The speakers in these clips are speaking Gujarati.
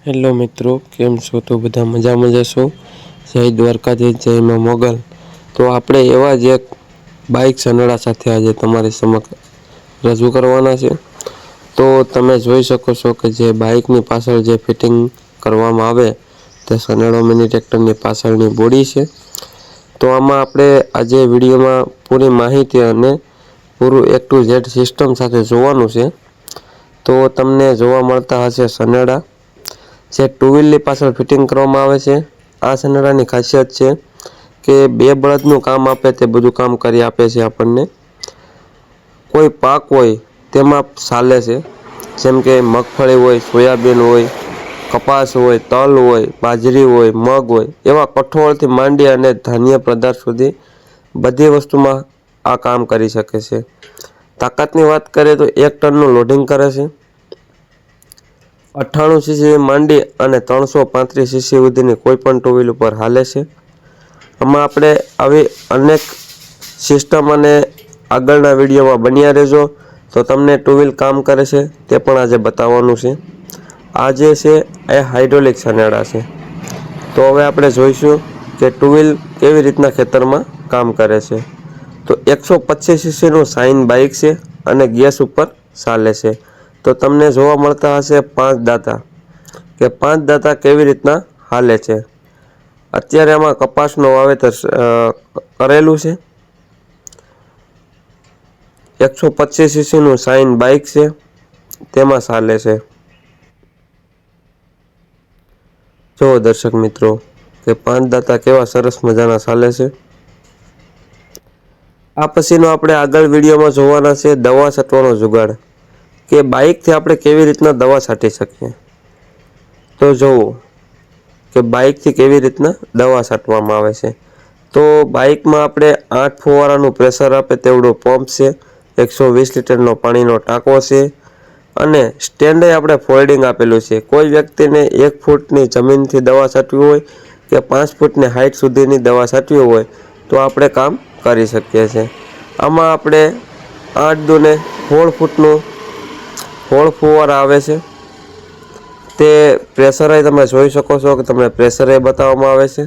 હેલો મિત્રો, કેમ છો? તો બધા મજા મજા છો જય દ્વારકાધીશ, જય માં મોગલ. તો આપણે એવા જ એક બાઇક સનડા સાથે આજે તમારી સમક્ષ રજૂ કરવાના છે. તો તમે જોઈ શકો છો કે જે બાઇકની પાછળ જે ફિટિંગ કરવામાં આવે, તે સનેડો મિની ટ્રેક્ટરની પાછળની બોડી છે. તો આમાં આપણે આજે વિડીયોમાં પૂરી માહિતી અને પૂરું એક ટુ ઝેડ સિસ્ટમ સાથે જોવાનું છે. તો તમને જોવા મળતા હશે સનેડા. જે ટુ વ્હીલની પાછળ ફિટિંગ કરવામાં આવે છે. આ સનેડાની ખાસિયત છે કે બે બળદનું કામ આપે, તે બધું કામ કરી આપે છે આપણને. કોઈ પાક હોય, તેમાં ચાલે છે. જેમ કે મગફળી હોય, સોયાબીન હોય, કપાસ હોય, તલ હોય, બાજરી હોય, મગ હોય, એવા કઠોળથી માંડી અને ધાન્ય પદાર્થ સુધી બધી વસ્તુમાં આ કામ કરી શકે છે. તાકાતની વાત કરીએ તો એક ટનનું લોડિંગ કરે છે. અઠ્ઠાણું સીસી માંડી અને ત્રણસો પાંત્રીસ સીસી સુધીની કોઈપણ ટુ વ્હીલ ઉપર હાલે છે. આમાં આપણે આવી અનેક સિસ્ટમ અને આગળના વિડીયોમાં બન્યા રહેજો. તો તમને ટુ વ્હીલ કામ કરે છે, તે પણ આજે બતાવવાનું છે. આ જે છે, એ હાઇડ્રોલિક સનેડા છે. તો હવે આપણે જોઈશું કે ટુ વ્હીલ કેવી રીતના ખેતરમાં કામ કરે છે. તો એકસો પચીસ સીસીનું સાઇન બાઇક છે અને ગેસ ઉપર ચાલે છે. તો તમને જોવા મળતા હશે પાંચ દાતા. કે પાંચ દાતા કેવી રીતના હાલે છે? અત્યારે આમાં કપાસનું વાવેતર કરેલું છે. એકસો પચીસ સીસીનું સાઇન બાઇક છે. તેમાં ચાલે છે. જો દર્શક મિત્રો, કે પાંચ દાતા કેવા સરસ મજાના ચાલે છે. આ પછીનો આપણે આગળ વિડીયોમાં જોવાના છે દવા છટવાનો જુગાડ. કે બાઇકથી આપણે કેવી રીતના દવા છાંટી શકીએ? તો જુઓ કે બાઇકથી કેવી રીતના દવા છાંટવામાં આવે છે. તો બાઇકમાં આપણે આઠ ફુવારાનું પ્રેશર આપે તેવડું પંપ છે, એકસો વીસ લીટરનો પાણીનો ટાંકો છે અને સ્ટેન્ડે આપણે ફોલ્ડિંગ આપેલું છે. કોઈ વ્યક્તિને એક ફૂટની જમીનથી દવા છાંટવી હોય કે પાંચ ફૂટની હાઇટ સુધીની દવા છાંટવી હોય તો આપણે કામ કરી શકીએ છીએ. આમાં આપણે આઠ દુને સોળ ફૂટનું સોળ ફુવારા આવે છે. તે પ્રેશરે તમે જોઈ શકો છો કે તમને પ્રેશરે બતાવવામાં આવે છે.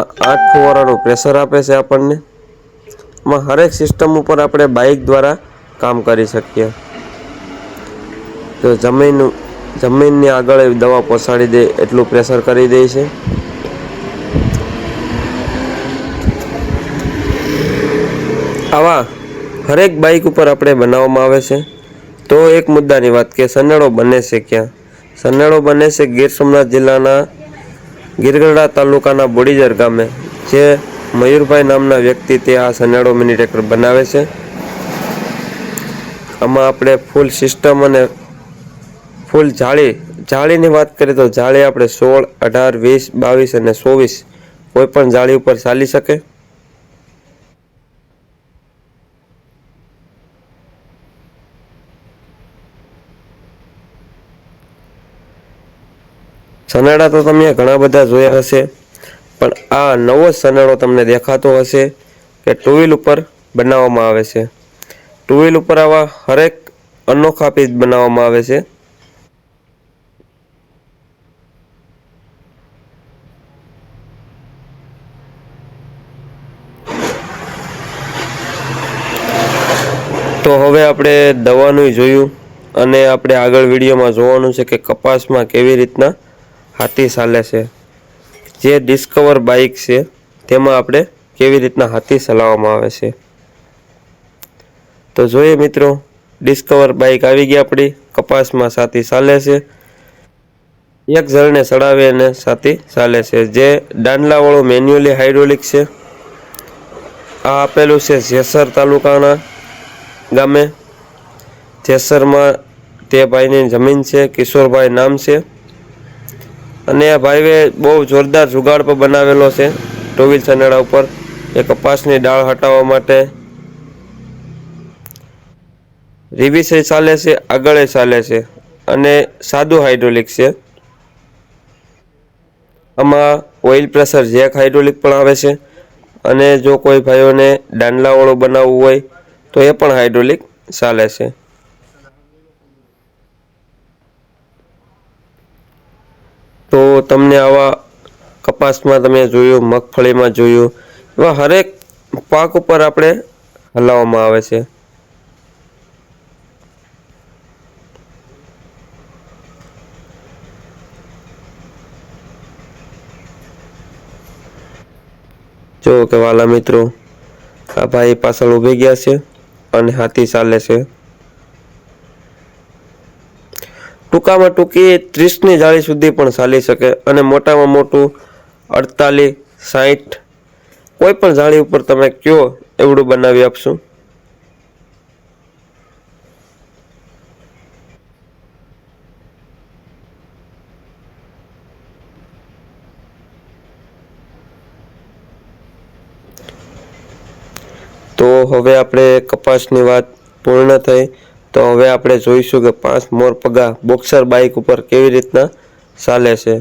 આઠ ફુવારાનું પ્રેશર આપે છે આપણને. એમાં હરેક સિસ્ટમ ઉપર આપણે બાઇક દ્વારા કામ કરી શકીએ. તો જમીન જમીનની આગળ દવા પહોંચાડી દે એટલું પ્રેશર કરી દે છે. આવા હરેક બાઇક ઉપર આપણે બનાવવામાં આવે છે. તો એક મુદ્દાની વાત કે સનેડો બને છે ક્યાં? સનેડો બને છે ગીર સોમનાથ જિલ્લાના ગીરગઢડા તાલુકાના બોડીજર ગામે, જે મયુરભાઈ નામના વ્યક્તિ તે આ સનેડો મિની ટ્રેક્ટર બનાવે છે. આમાં આપણે ફૂલ સિસ્ટમ અને ફૂલ જાળી, જાળીની વાત કરીએ તો જાળી આપણે સોળ, અઢાર, વીસ, બાવીસ અને ચોવીસ કોઈ પણ જાળી ઉપર ચાલી શકે. સનેડા તો તમે ઘણા બધા જોયા હશે, પણ આ નવો સનાડો તમને દેખાતો હશે કે ટુ વ્હીલ ઉપર બનાવવામાં આવે છે. ટુ વ્હીલ ઉપર આવા હરેક અનોખા પીસ બનાવવામાં આવે છે. તો હવે આપણે દવાનું જોયું, અને આપણે આગળ વિડીયોમાં જોવાનું છે કે કપાસમાં કેવી રીતના હાથી ચાલે છે. જે ડિસ્કવર બાઇક છે, તેમાં આપણે કેવી રીતના હાથી ચલાવવામાં આવે છે. તો જોઈએ મિત્રો ડિસ્કવર બાઇક આવી ગઈ આપણી, કપાસમાં સાથી ચાલે છે. એક જળને ચડાવી અને સાથી ચાલે છે. જે ડાંડલાવાળું મેન્યુઅલી હાઇડ્રોલિક છે. આ આપેલું છે જેસર તાલુકાના ગામે. જેસરમાં તે ભાઈની જમીન છે, કિશોરભાઈ નામ છે. અને આ ભાઈએ બહુ જોરદાર જુગાડ પર બનાવેલો છે. ટુ વ્હીલ સનેડા ઉપર એ કપાસની ડાળ હટાવવા માટે. રિવિસે ચાલે છે, આગળ ચાલે છે અને સાદું હાઇડ્રોલિક છે. આમાં ઓઇલ પ્રેશર જેક હાઇડ્રોલિક પણ આવે છે અને જો કોઈ ભાઈઓને દાંડલાવાળું બનાવવું હોય તો એ પણ હાઇડ્રોલિક ચાલે છે. તમને આવા કપાસમાં તમે જોયું, મગફળીમાં જોયું, એવા હરેક પાક ઉપર આપણે હલાવવામાં આવે છે. જો કે વાલા મિત્રો, આ ભાઈ પાછળ ઊભી ગયા છે અને હાથી ચાલે છે. ટૂંકામાં ટૂંકી ત્રીસની જાળી સુધી પણ ચાલી શકે અને મોટામાં મોટું અડતાલીસ સાઠ કોઈ પણ જાળી ઉપર તમે કયો એવડું બનાવી આપશું? તો હવે આપણે કપાસની વાત પૂર્ણ થઈ. તો હવે આપણે જોઈશું કે પાંચ મોર પગા બોક્સર બાઇક ઉપર કેવી રીતના ચાલે છે.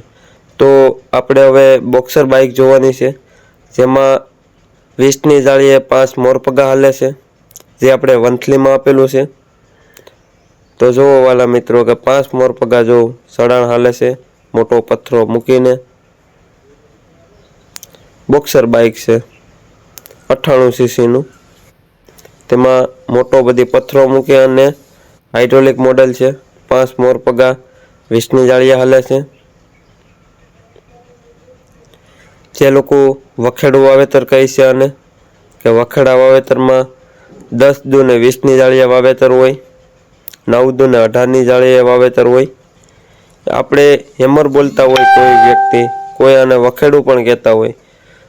તો આપણે હવે બોક્સર બાઇક જોવાની છે, જેમાં વીસની જાળીએ પાંચ મોરપગા હાલે છે, જે આપણે વંથલીમાં આપેલું છે. તો જુઓ વાલા મિત્રો કે પાંચ મોરપગા જો સડાણ હાલે છે, મોટો પથ્થરો મૂકીને. બોક્સર બાઇક છે, અઠ્ઠાણું સીસીનું તેમાં મોટો બધી પથ્થરો મૂકે અને હાઇડ્રોલિક મોડેલ છે, પાંચ મોરપગા વીસની હલે હાલે છે. જે લોકો વખેડું વાવેતર કહે છે અને કે વખેડા વાવેતરમાં દસ દૂને વીસની જાળીએ વાવેતર હોય, નવ દૂને અઢારની જાળીએ વાવેતર હોય. આપણે હેમર બોલતા હોય કોઈ વ્યક્તિ, કોઈ આને વખેડું પણ કહેતા હોય.